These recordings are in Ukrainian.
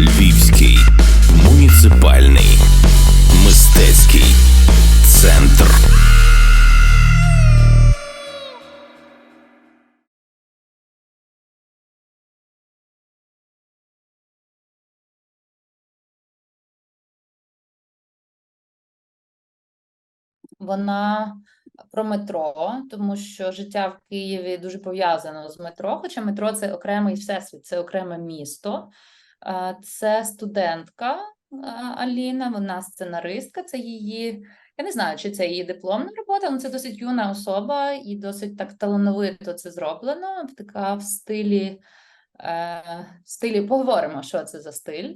Львівський муніципальний мистецький центр. Вона про метро, тому що життя в Києві дуже пов'язано з метро, хоча метро це окремий всесвіт, це окреме місто. Е, Це студентка е, Аліна, вона сценаристка, це її. Я не знаю, чи це її дипломна робота, але це досить юна особа і досить так талановито це зроблено. Така в стилі, е, в стилі поговоримо, що це за стиль.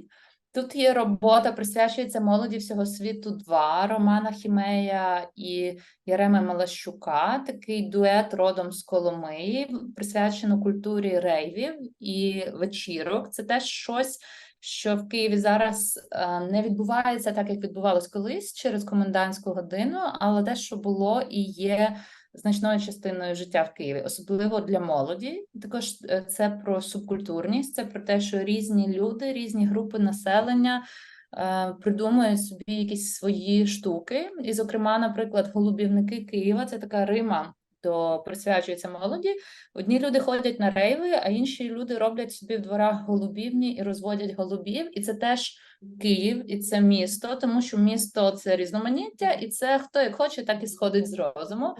Тут є робота, присвячується молоді всього світу 2 Романа Хімея і Яреми Малащука. Такий дует родом з Коломиї, присвячено культурі рейвів і вечірок. Це теж щось, що в Києві зараз е, не відбувається так, як відбувалось колись через комендантську годину, але те, що було і є значною частиною життя в Києві, особливо для молоді. Також е, це про субкультурність, це про те, що різні люди, різні групи населення е, придумують собі якісь свої штуки. І, зокрема, наприклад, голубівники Києва це така Рима. То присвячується молоді. Одні люди ходять на рейви, а інші люди роблять собі в дворах голубівні і розводять голубів. І це теж Київ, і це місто, тому що місто це різноманіття, і це хто як хоче, так і сходить з розуму.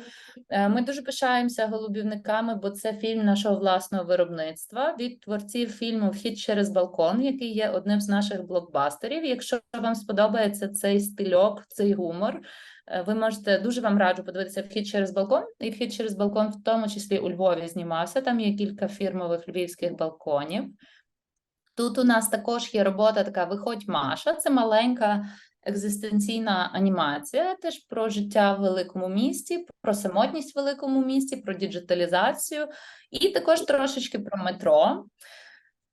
Е, Ми дуже пишаємося голубівниками, бо це фільм нашого власного виробництва від творців фільму Вхід через балкон, який є одним з наших блокбастерів. Якщо вам сподобається цей стильок, цей гумор. е, Ви можете дуже вам раджу подивитися вхід через балкон. І вхід через балкон, в тому числі у Львові, знімався. Там є кілька фірмових львівських балконів. Тут у нас також є робота така Виходь Маша. Це маленька екзистенційна анімація, теж про життя в великому місті, про самотність в великому місті, про діджиталізацію, і також трошечки про метро.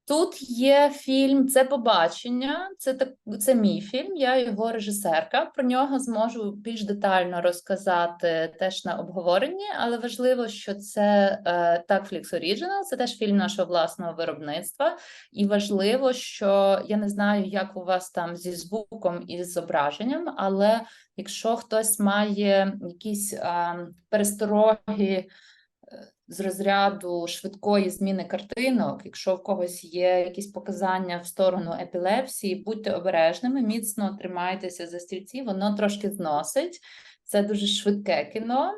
Тут є фільм Це побачення, це так, це мій фільм, я його режисерка. Про нього зможу більш детально розказати теж на обговоренні, але важливо, що це е, Tagflix Original, це теж фільм нашого власного виробництва. І важливо, що я не знаю, як у вас там зі звуком і зображенням, але якщо хтось має якісь е, перестороги з розряду швидкої зміни картинок, якщо в когось є якісь показання в сторону епілепсії, будьте обережними, міцно тримайтеся за стільці, воно трошки зносить. Це дуже швидке кіно.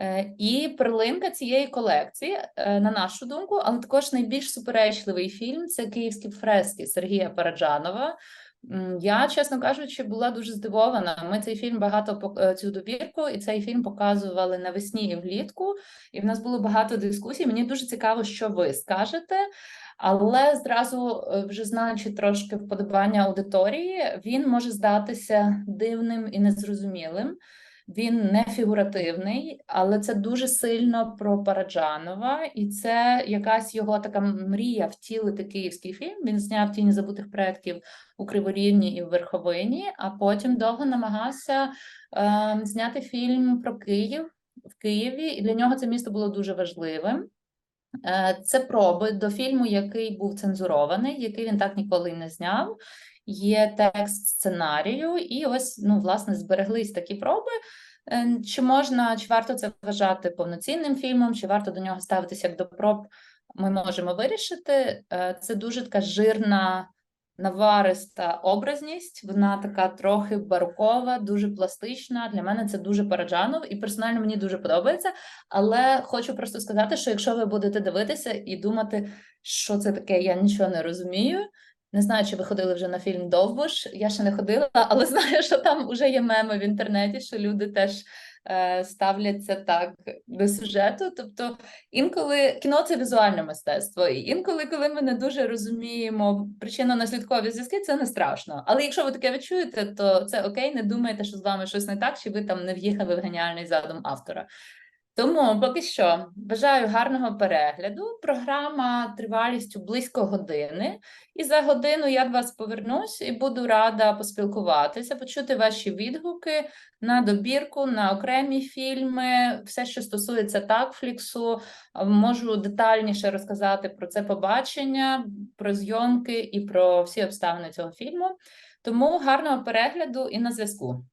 Е, І перлинка цієї колекції, е, на нашу думку, але також найбільш суперечливий фільм це Київські фрески Сергія Параджанова. Я, чесно кажучи, була дуже здивована. Ми цей фільм багато е, цю добірку, і цей фільм показували навесні і влітку, і в нас було багато дискусій. Мені дуже цікаво, що ви скажете. Але зразу, е, вже знаючи трошки вподобання аудиторії, він може здатися дивним і незрозумілим. Він не фігуративний, але це дуже сильно про Параджанова, і це якась його така мрія втілити київський фільм. Він зняв тіні забутих проєктів у Криворівні і в Верховині, а потім довго намагався е, зняти фільм про Київ в Києві, і для нього це місто було дуже важливим. Е, Це проби до фільму, який був цензурований, який він так ніколи не зняв. Є текст сценарію, і ось ну, власне збереглись такі проби. Е, Чи можна, чи варто це вважати повноцінним фільмом, чи варто до нього ставитися як до проб, ми можемо вирішити. Е, Це дуже така жирна, навариста образність. Вона така трохи барокова, дуже пластична. Для мене це дуже Параджанов, і персонально мені дуже подобається. Але хочу просто сказати, що якщо ви будете дивитися і думати, що це таке, я нічого не розумію. Не знаю, чи ви ходили вже на фільм Довбуш. Я ще не ходила, але знаю, що там вже є меми в інтернеті, що люди теж е, ставляться так до сюжету. Тобто, інколи кіно це візуальне мистецтво, і інколи, коли ми не дуже розуміємо причинно-наслідкові зв'язки, це не страшно. Але якщо ви таке відчуєте, то це окей, не думайте, що з вами щось не так, чи ви там не в'їхали в геніальний задум автора. Тому поки що бажаю гарного перегляду. Програма тривалістю близько години. І за годину я до вас повернусь і буду рада поспілкуватися, почути ваші відгуки на добірку, на окремі фільми, все, що стосується такфліксу. Можу детальніше розказати про це побачення, про зйомки і про всі обставини цього фільму. Тому гарного перегляду і на зв'язку.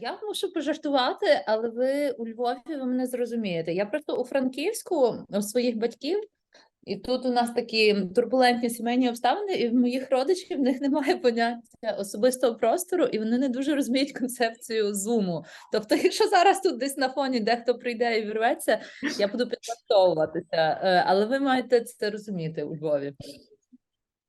Я мушу пожартувати, але ви у Львові ви мене зрозумієте. Я просто у Франківську у своїх батьків, і тут у нас такі турбулентні сімейні обставини, і в моїх родичів в них немає поняття особистого простору, і вони не дуже розуміють концепцію зуму. Тобто, якщо зараз тут десь на фоні дехто прийде і вірветься, я буду підлаштовуватися. Е, Але ви маєте це розуміти у Львові.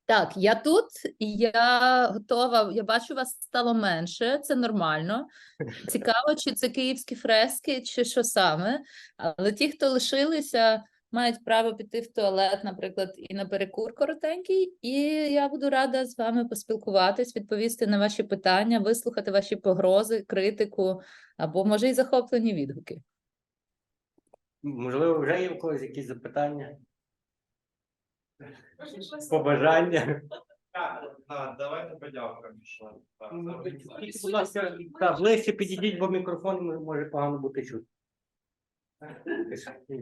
Так, я тут, і я готова. Я бачу, вас стало менше, це нормально. Цікаво, чи це київські фрески, чи що саме. Але ті, хто лишилися, мають право піти в туалет, наприклад, і на перекур коротенький. І я буду рада з вами поспілкуватись, відповісти на ваші питання, вислухати ваші погрози, критику або, може, і захоплені відгуки. Можливо, вже є у когось якісь запитання, побажання. Так, давайте подякуємо. що так, Ну, Тільки, будь ласка, так, ближче підійдіть, бо мікрофон може погано бути чути.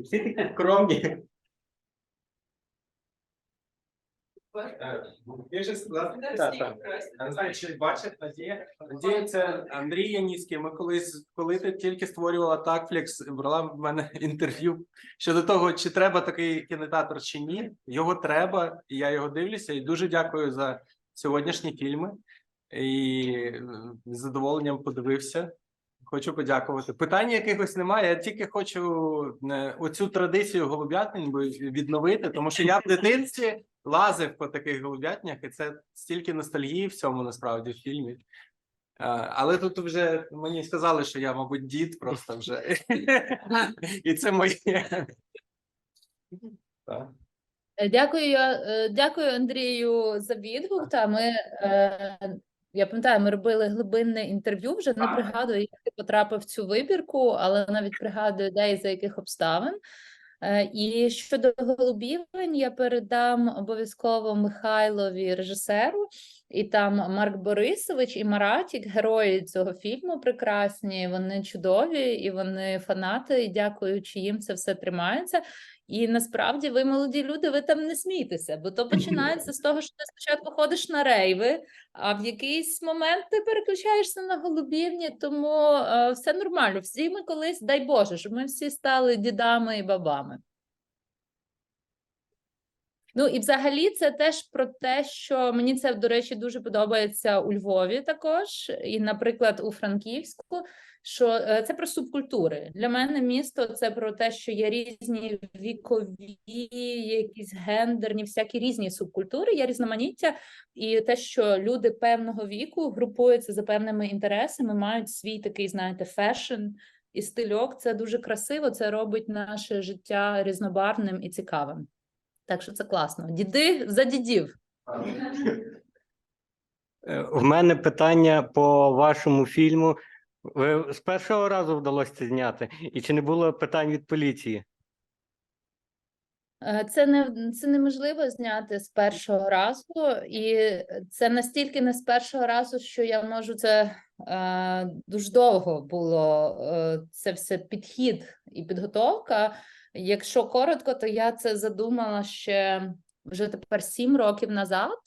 Всі такі скромні. Е, Я так. я не знаю, чи бачить Надія. Надія це Андрій Яніцький. Ми колись, коли ти тільки створювала Такфлікс, брала в мене інтерв'ю щодо того, чи треба такий кінотеатр чи ні. Його треба, і я його дивлюся. І дуже дякую за сьогоднішні фільми. І е, з задоволенням подивився. Хочу подякувати. Питань якихось немає. Я тільки хочу е, оцю традицію голуб'ятень би відновити, тому що я в дитинстві лазив по таких голуб'ятнях, і це стільки ностальгії в цьому насправді в фільмі. Е, Але тут вже мені сказали, що я, мабуть, дід просто вже. І це моє. Е, Дякую, е, дякую Андрію за відгук. Та ми я пам'ятаю, ми робили глибинне інтерв'ю. Вже не пригадую, як ти потрапив в цю вибірку, але навіть пригадую, де і за яких обставин. Е, І щодо голубівень, я передам обов'язково Михайлові режисеру, і там Марк Борисович і Маратік, герої цього фільму прекрасні. Вони чудові і вони фанати. І дякуючи їм, це все тримається. І насправді ви молоді люди, ви там не смійтеся, бо то починається з того, що ти спочатку ходиш на рейви, а в якийсь момент ти переключаєшся на голубівні, тому е, все нормально. Всі ми колись, дай Боже, щоб ми всі стали дідами і бабами. Ну і взагалі це теж про те, що мені це, до речі, дуже подобається у Львові також, і, наприклад, у Франківську, що е, це про субкультури. Для мене місто це про те, що є різні вікові, якісь гендерні, всякі різні субкультури, є різноманіття, і те, що люди певного віку групуються за певними інтересами, мають свій такий, знаєте, фешн і стильок. Це дуже красиво. Це робить наше життя різнобарвним і цікавим. Так що це класно. Діди за дідів. Е, В мене питання по вашому фільму. Ви з першого разу вдалося це зняти? І чи не було питань від поліції? Е, Це не це неможливо зняти з першого разу, і це настільки не з першого разу, що я можу це е, дуже довго було е, це все підхід і підготовка. Якщо коротко, то я це задумала ще вже тепер сім років назад.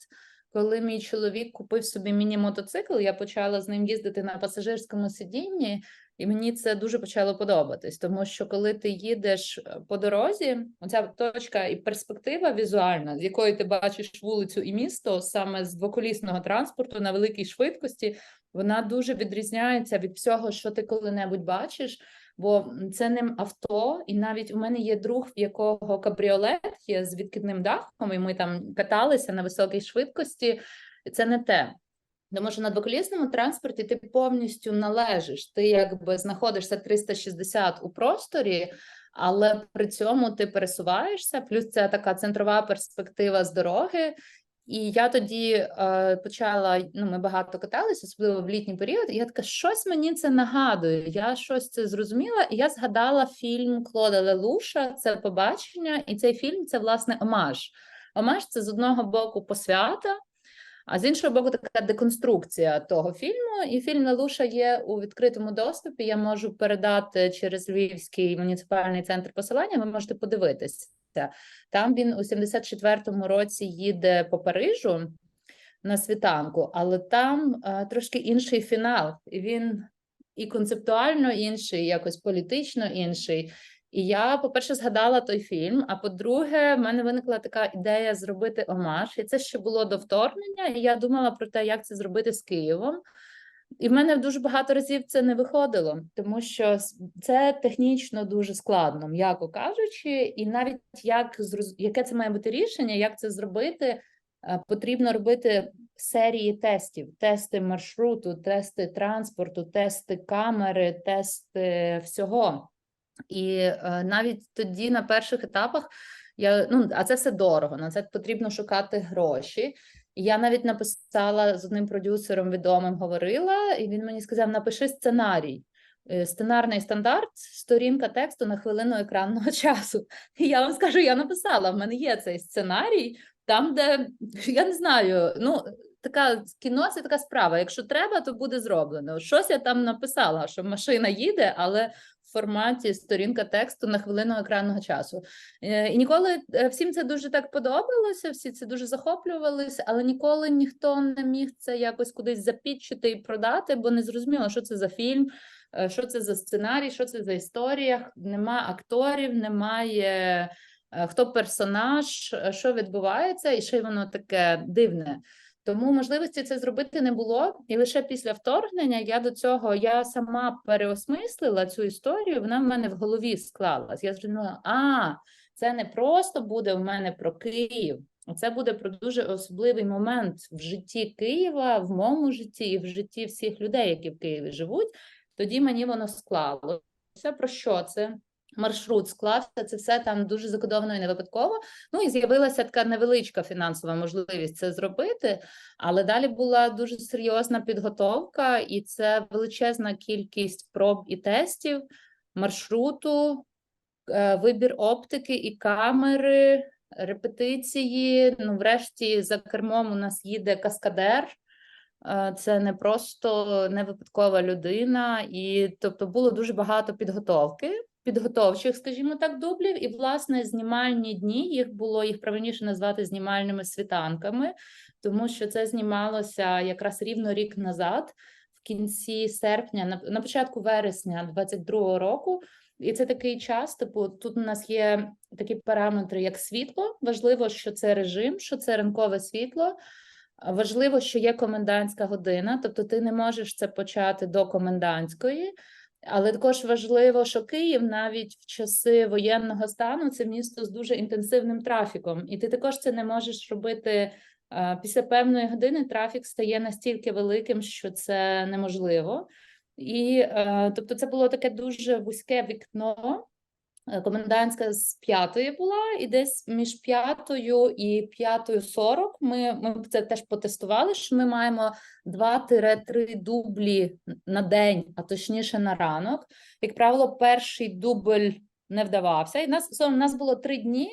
Коли мій чоловік купив собі міні-мотоцикл, я почала з ним їздити на пасажирському сидінні, і мені це дуже почало подобатись, тому що коли ти їдеш е, по дорозі, оця точка і перспектива візуальна, з якої ти бачиш вулицю і місто саме з двоколісного транспорту на великій швидкості, вона дуже відрізняється від всього, що ти коли-небудь бачиш. Бо це не авто, і навіть у мене є друг, в якого кабріолет є з відкидним дахом, і ми там каталися на високій швидкості. Це не те. Тому що на двоколісному транспорті ти повністю належиш. Ти якби знаходишся 360 у просторі, але при цьому ти пересуваєшся. Плюс це така центрова перспектива з дороги. І я тоді е, почала. Ну, ми багато каталися, особливо в літній період. І я така, щось мені це нагадує. Я щось це зрозуміла, і я згадала фільм Клода Лелуша. Це побачення, і цей фільм це власне омаж. Омаж це з одного боку посвята, а з іншого боку, така деконструкція того фільму. І фільм Лелуша є у відкритому доступі. Я можу передати через Львівський муніципальний центр посилання. Ви можете подивитися. Там він у 74-му році їде по Парижу на світанку, але там е, трошки інший фінал. Він і концептуально інший, і якось політично інший. І я, по-перше, згадала той фільм. А по-друге, в мене виникла така ідея зробити омаж. І це ще було до вторгнення. І я думала про те, як це зробити з Києвом. І в мене дуже багато разів це не виходило, тому що це технічно дуже складно, м'яко кажучи, і навіть як яке це має бути рішення, як це зробити, е, потрібно робити серії тестів: тести маршруту, тести транспорту, тести камери, тести всього. І е, навіть тоді на перших етапах я ну а це все дорого. На це потрібно шукати гроші. Я навіть написала з одним продюсером відомим, говорила, і він мені сказав: напиши сценарій. Е, Сценарний стандарт, сторінка тексту на хвилину екранного часу. І я вам скажу, я написала, в мене є цей сценарій, там, де я не знаю, ну така кіно це така справа. Якщо треба, то буде зроблено. Щось я там написала, що машина їде, але в форматі сторінка тексту на хвилину екранного часу. Е, І ніколи е, всім це дуже так подобалося, всі це дуже захоплювалися, але ніколи ніхто не міг це якось кудись запітчити і продати, бо не зрозуміло, що це за фільм, е, що це за сценарій, що це за історія. Нема акторів, немає хто персонаж, що відбувається, і ще й воно таке дивне. Тому можливості це зробити не було, і лише після вторгнення я до цього я сама переосмислила цю історію. Вона в мене в голові склалась. Я зрозуміла, а це не просто буде в мене про Київ, це буде про дуже особливий момент в житті Києва, в моєму житті і в житті всіх людей, які в Києві живуть. Тоді мені воно склалося. Про що це? Маршрут склався, це все там дуже закодовано і не випадково. Ну і з'явилася така невеличка фінансова можливість це зробити, але далі була дуже серйозна підготовка, і це величезна кількість проб і тестів, маршруту, е, вибір оптики і камери, репетиції. Ну, врешті, за кермом у нас їде каскадер. Е, Це не просто не випадкова людина, і тобто було дуже багато підготовки, підготовчих, скажімо так, дублів. І власне знімальні дні їх було їх правильніше назвати знімальними світанками, тому що це знімалося якраз рівно рік назад, в кінці серпня, на, початку вересня 22-го року. І це такий час, типу, тут у нас є такі параметри, як світло. Важливо, що це режим, що це ранкове світло. Важливо, що є комендантська година, тобто ти не можеш це почати до комендантської, але також важливо, що Київ навіть в часи воєнного стану це місто з дуже інтенсивним трафіком, і ти також це не можеш робити після певної години. Трафік стає настільки великим, що це неможливо. І е, тобто, це було таке дуже вузьке вікно. Е, Комендантська з п'ятої була, і десь між п'ятою і п'ятою сорок ми, ми це теж потестували, що ми маємо 2-3 дублі на день, а точніше на ранок. Як правило, перший дубль не вдавався. І нас, у нас було три дні.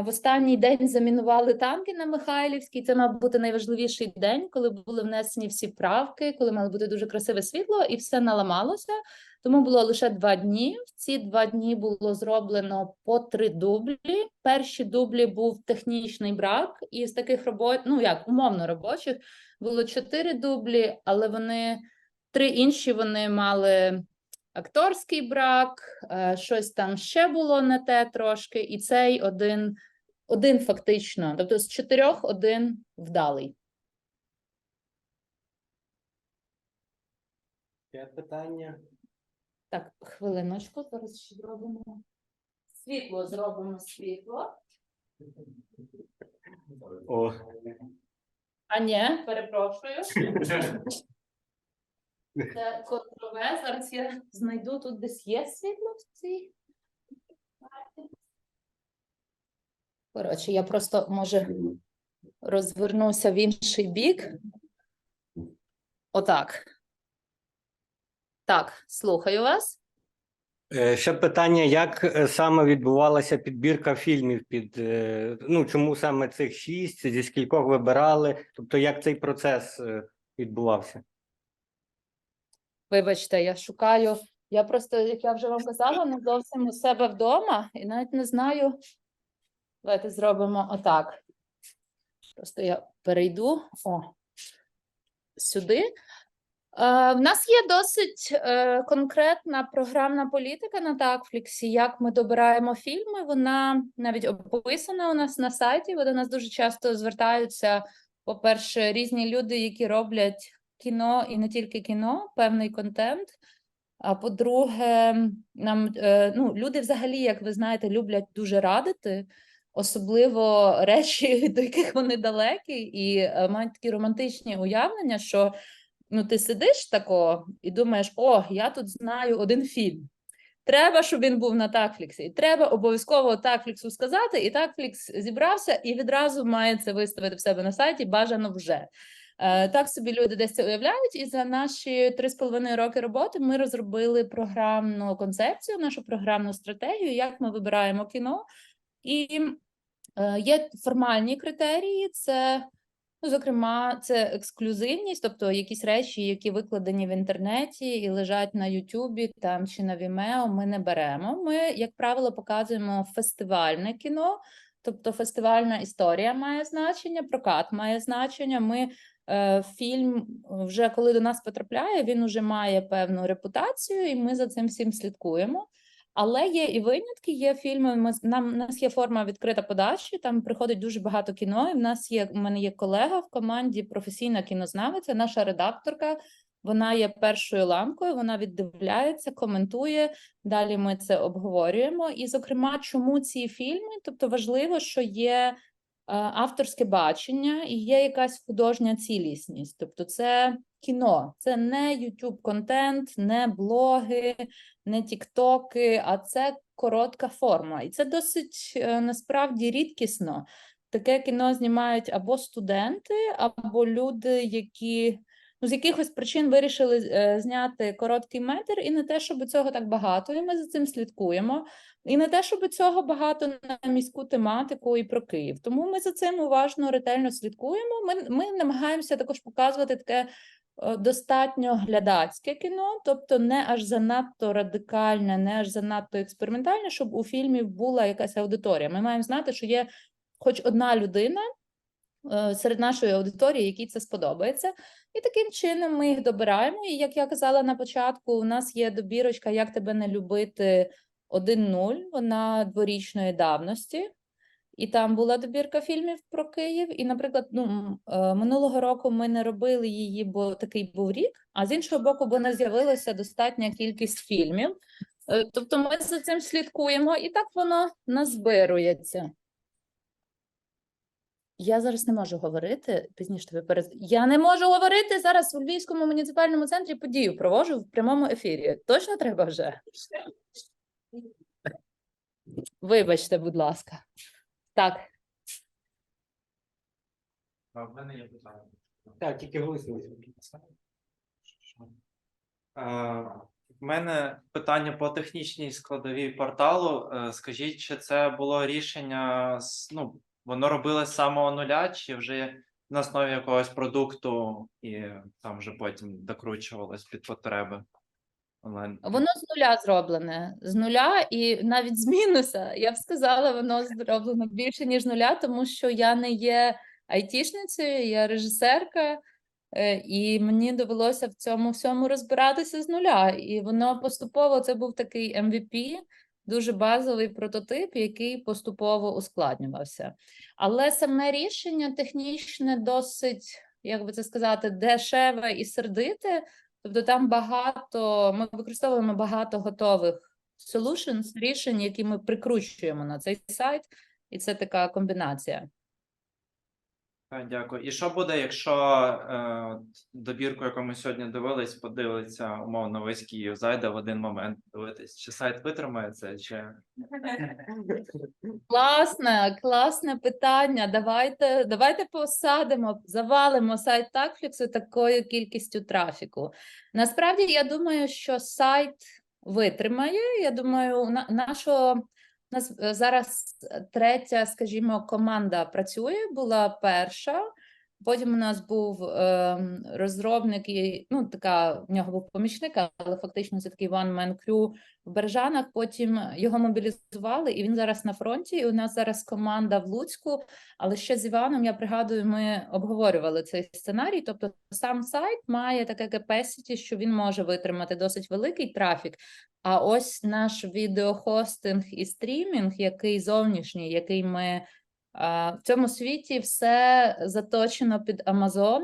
В останній день замінували танки на Михайлівській. Це мав бути найважливіший день, коли були внесені всі правки, коли мало бути дуже красиве світло, і все наламалося. Тому було лише два дні. В ці два дні було зроблено по три дублі. Перші дублі був технічний брак, і з таких робот, ну як умовно робочих, було чотири дублі, але вони три інші вони мали акторський брак, е, щось там ще було не те трошки, і цей один, один фактично, тобто з чотирьох один вдалий. Є питання. Так, хвилиночку, зараз ще зробимо. Світло зробимо світло. О, А ні, перепрошую. Це контрове. Зараз я знайду тут десь є світло в цій. Коротше, я просто може розвернуся в інший бік. Отак. Так, слухаю вас. Е, Ще питання, як е, саме відбувалася підбірка фільмів під е, ну чому саме цих шість, зі скількох вибирали? Тобто, як цей процес відбувався? Вибачте, я шукаю. Я просто, як я вже вам казала, не зовсім у себе вдома і навіть не знаю. Давайте зробимо отак. Просто я перейду о, сюди. Е, в нас є досить е, конкретна програмна політика на Такфліксі, як ми добираємо фільми. Вона навіть описана у нас на сайті. До нас дуже часто звертаються, по-перше, різні люди, які роблять кіно і не тільки кіно, певний контент. А по-друге, нам е, ну, люди взагалі, як ви знаєте, люблять дуже радити, особливо речі, до яких вони далекі, і е, мають такі романтичні уявлення, що ну, ти сидиш тако і думаєш, о, я тут знаю один фільм. Треба, щоб він був на Такфліксі. І треба обов'язково Такфліксу сказати, і Такфлікс зібрався і відразу має це виставити в себе на сайті, бажано вже. Е, Так собі люди десь це уявляють, і за наші три з половиною роки роботи ми розробили програмну концепцію, нашу програмну стратегію, як ми вибираємо кіно. І е, є формальні критерії: це, ну, зокрема, це ексклюзивність, тобто якісь речі, які викладені в інтернеті і лежать на Ютубі там чи на Vimeo, ми не беремо. Ми, як правило, показуємо фестивальне кіно. Тобто фестивальна історія має значення, прокат має значення. Ми фільм вже коли до нас потрапляє, він вже має певну репутацію, і ми за цим всім слідкуємо. Але є і винятки, є фільми. Ми нам у нас є форма відкрита подачі. Там приходить дуже багато кіно. І в нас є у мене є колега в команді, професійна кінознавиця, наша редакторка. Вона є першою ланкою. Вона віддивляється, коментує. Далі ми це обговорюємо. І, зокрема, чому ці фільми? Тобто важливо, що є е, авторське бачення і є якась художня цілісність. Тобто, це кіно, це не youtube контент, не блоги, не тіктоки, а це коротка форма. І це досить е, насправді рідкісно. Таке кіно знімають або студенти, або люди, які ну, з якихось причин вирішили е, зняти короткий метр, і не те, щоб цього так багато, і ми за цим слідкуємо. І не те, щоб цього багато на міську тематику і про Київ. Тому ми за цим уважно, ретельно слідкуємо. Ми, ми намагаємося також показувати таке е, достатньо глядацьке кіно, тобто не аж занадто радикальне, не аж занадто експериментальне, щоб у фільмі була якась аудиторія. Ми маємо знати, що є хоч одна людина серед нашої аудиторії, якій це сподобається. І таким чином ми їх добираємо. І як я казала на початку, у нас є добірочка Як тебе не любити 1.0, вона дворічної давності. І там була добірка фільмів про Київ. І, наприклад, ну, е, минулого року ми не робили її, бо такий був рік. А з іншого боку, бо не з'явилася достатня кількість фільмів. Е, Тобто ми за цим слідкуємо, і так воно назбирується. Я зараз не можу говорити. Пізніше тобі перез... Я не можу говорити зараз у Львівському муніципальному центрі подію проводжу в прямому ефірі. Точно треба вже? Вибачте, будь ласка. Так, А в мене є питання. Так, тільки голосуйте. В мене питання по технічній складовій порталу. Е, Скажіть, чи це було рішення ну, воно робилось з самого нуля, чи вже на основі якогось продукту і там вже потім докручувалось під потреби онлайн? воно з нуля зроблене. З нуля і навіть з мінуса. Я б сказала, воно зроблено більше, ніж нуля, тому що я не є айтішницею, я режисерка. Е, І мені довелося в цьому всьому розбиратися з нуля. І воно поступово це був такий MVP, дуже базовий прототип, який поступово ускладнювався. Але саме рішення технічне досить, як би це сказати, дешеве і сердите. Тобто там багато, ми використовуємо багато готових solutions, рішень, які ми прикручуємо на цей сайт, і це така комбінація. Дякую. І що буде, якщо е, добірку, яку ми сьогодні дивились, подивиться умовно весь Київ, зайде в один момент дивитись? Чи сайт витримає це, чи Класне, класне питання. Давайте, давайте посадимо, завалимо сайт Такфліксу такою кількістю трафіку. Насправді, я думаю, що сайт витримає. Я думаю, на, нашого нас е, зараз третя, скажімо, команда працює, була перша. Потім у нас був ем, розробник, і, ну, така в нього був помічник, але фактично це такий one-man crew в Бережанах. Потім його мобілізували, і він зараз на фронті. І у нас зараз команда в Луцьку. Але ще з Іваном, я пригадую, ми обговорювали цей сценарій. Тобто, сам сайт має таке capacity, що він може витримати досить великий трафік. А ось наш відеохостинг і стрімінг, який зовнішній, який ми в цьому світі все заточено під Amazon.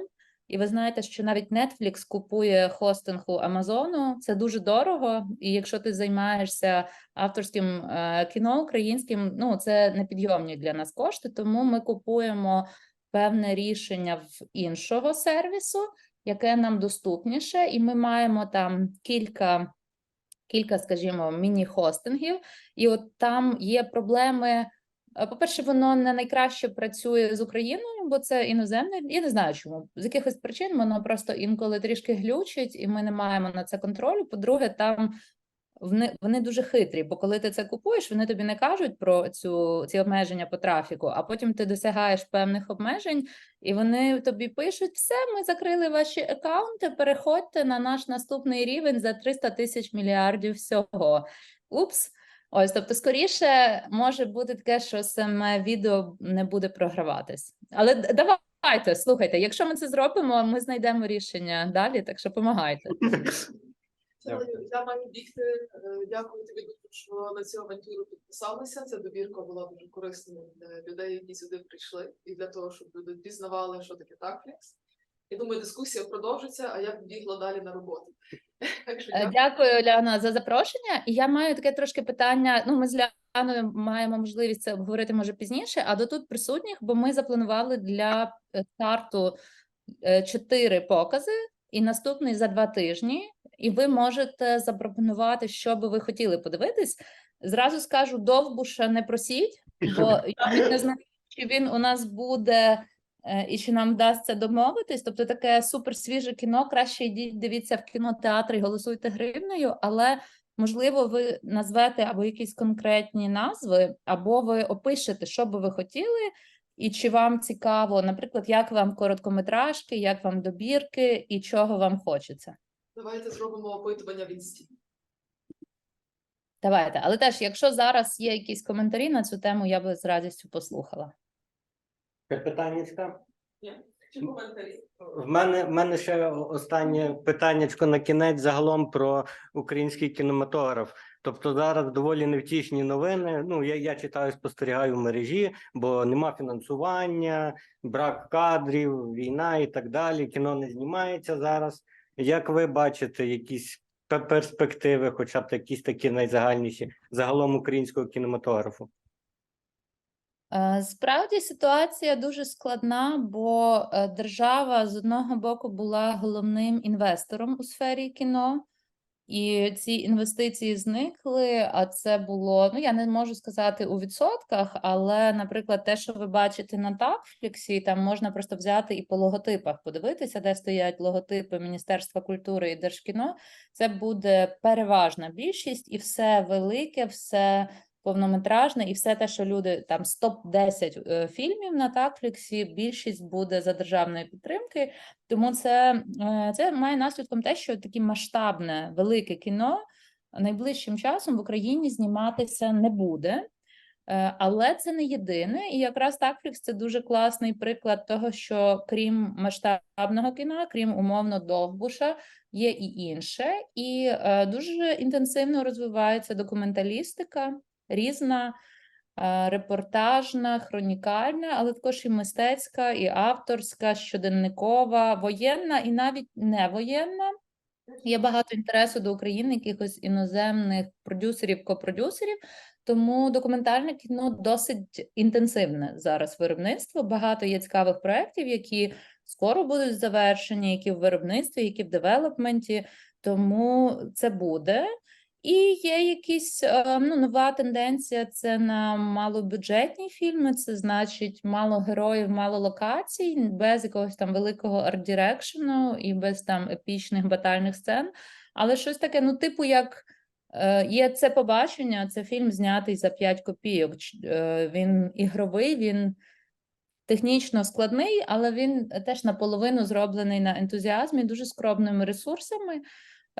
І ви знаєте, що навіть Netflix купує хостинг у Амазону. Це дуже дорого. І якщо ти займаєшся авторським е, кіно українським, ну це непідйомні для нас кошти. Тому ми купуємо певне рішення в іншого сервісу, яке нам доступніше, і ми маємо там кілька, кілька, скажімо, міні-хостингів, і от там є проблеми. Е, По-перше, воно не найкраще працює з Україною, бо це іноземне. Я не знаю чому. З якихось причин воно просто інколи трішки глючить, і ми не маємо на це контролю. По-друге, там вони, вони дуже хитрі, бо коли ти це купуєш, вони тобі не кажуть про цю ці обмеження по трафіку, а потім ти досягаєш певних обмежень, і вони тобі пишуть: все, ми закрили ваші аккаунти, переходьте на наш наступний рівень за 300 тисяч мільярдів всього. Упс. Ось, тобто, скоріше може бути таке, що саме відео не буде програватись. Але давайте, слухайте, якщо ми це зробимо, ми знайдемо рішення далі, так що допомагайте. Я маю бігти. Е, Дякую тобі, що на цю авантюру підписалися. Ця добірка була дуже корисною для людей, які сюди прийшли, і для того, щоб люди пізнавали, що таке такфлікс. Я думаю, дискусія продовжиться, а я бігла далі на роботу. Е, дякую. Уляна, за запрошення. І я маю таке трошки питання. Ну, ми з Ляною маємо можливість це обговорити може пізніше, а до тут присутніх, бо ми запланували для е, старту е, чотири покази, і наступний за два тижні. І ви можете запропонувати, що би ви хотіли подивитись. Зразу скажу, довбуша не просіть, бо я не знаю, чи він у нас буде і чи нам вдасться домовитись. Тобто таке суперсвіже кіно. Краще йдіть, дивіться в кінотеатр і голосуйте гривнею, але можливо, ви назвете або якісь конкретні назви, або ви опишете, що би ви хотіли. І чи вам цікаво, наприклад, як вам короткометражки, як вам добірки і чого вам хочеться? Давайте зробимо опитування в інсті. Давайте, але теж, якщо зараз є якісь коментарі на цю тему, я би з радістю послухала. Питаннячка? Чи коментарі? В мене, в мене ще останнє питаннячко на кінець загалом про український кінематограф. Тобто зараз доволі невтішні новини. Ну, я, я читаю, спостерігаю в мережі, бо нема фінансування, брак кадрів, війна і так далі. Кіно не знімається зараз. Як ви бачите, якісь перспективи, хоча б якісь такі найзагальніші загалом українського кінематографу? Е, Справді ситуація дуже складна, бо е, держава з одного боку була головним інвестором у сфері кіно, і ці інвестиції зникли. А це було, ну я не можу сказати у відсотках, але, наприклад, те, що ви бачите на Такфліксі, там можна просто взяти і по логотипах подивитися, де стоять логотипи Міністерства культури і Держкіно. Це буде переважна більшість, і все велике, все повнометражне, і все те, що люди там з топ-10 е, фільмів на Такфліксі, більшість буде за державної підтримки. Тому це, е, це має наслідком те, що таке масштабне велике кіно найближчим часом в Україні зніматися не буде. Е, Але це не єдине, і якраз Такфлікс це дуже класний приклад того, що крім масштабного кіна, крім умовно довбуша, є і інше, і дуже інтенсивно розвивається документалістика, різна е, репортажна, хронікальна, але також і мистецька, і авторська, щоденникова, воєнна, і навіть не воєнна. Є багато інтересу до України, якихось іноземних продюсерів, копродюсерів. Тому документальне кіно досить інтенсивне зараз виробництво. Багато є цікавих проєктів, які скоро будуть завершені, які в виробництві, які в девелопменті. Тому це буде. І є якісь е, ну, нова тенденція це на малобюджетні фільми. Це значить мало героїв, мало локацій, без якогось там великого арт-дірекшену і без там епічних батальних сцен. Але щось таке, ну, типу, як е, є це побачення, це фільм знятий за 5 копійок. Е, Він ігровий, він технічно складний, але він теж наполовину зроблений на ентузіазмі, дуже скромними ресурсами.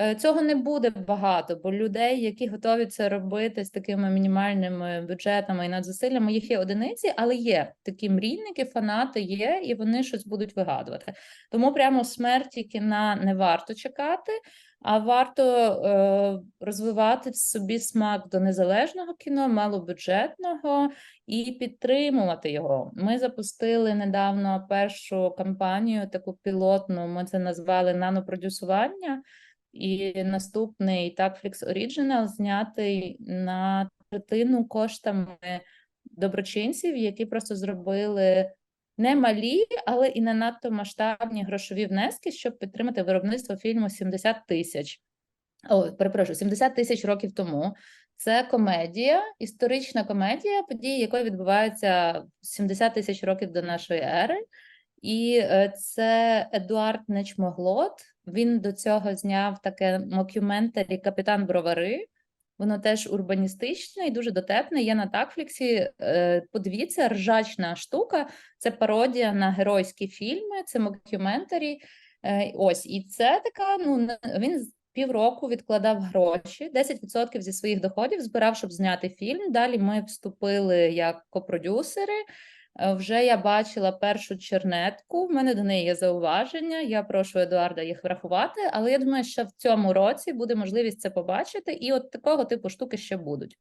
Е, Цього не буде багато, бо людей, які готові це робити з такими мінімальними бюджетами і надзусиллями, їх є одиниці, але є такі мрійники, фанати є, і вони щось будуть вигадувати. Тому прямо смерті кіна не варто чекати, а варто е, розвивати в собі смак до незалежного кіно, малобюджетного і підтримувати його. Ми запустили недавно першу кампанію, таку пілотну. Ми це назвали нанопродюсування. І наступний Tagflix Original знятий на третину коштами доброчинців, які просто зробили не малі, але і не надто масштабні грошові внески, щоб підтримати виробництво фільму 70 тисяч. О, перепрошую, 70 тисяч років тому. Це комедія, історична комедія, події якої відбуваються 70 тисяч років до нашої ери. І е, це Едуард Нечмоглот. Він до цього зняв таке мокюментарі Капітан Бровари. Воно теж урбаністичне і дуже дотепне. Є на Такфліксі. Е, Подивіться, ржачна штука. Це пародія на геройські фільми, це мокюментарі. Е, Ось, і це така. Ну він півроку відкладав гроші, 10% зі своїх доходів збирав, щоб зняти фільм. Далі ми вступили як копродюсери. Е, Вже я бачила першу чернетку. В мене до неї є зауваження. Я прошу Едуарда їх врахувати, але я думаю, що в цьому році буде можливість це побачити, і от такого типу штуки ще будуть.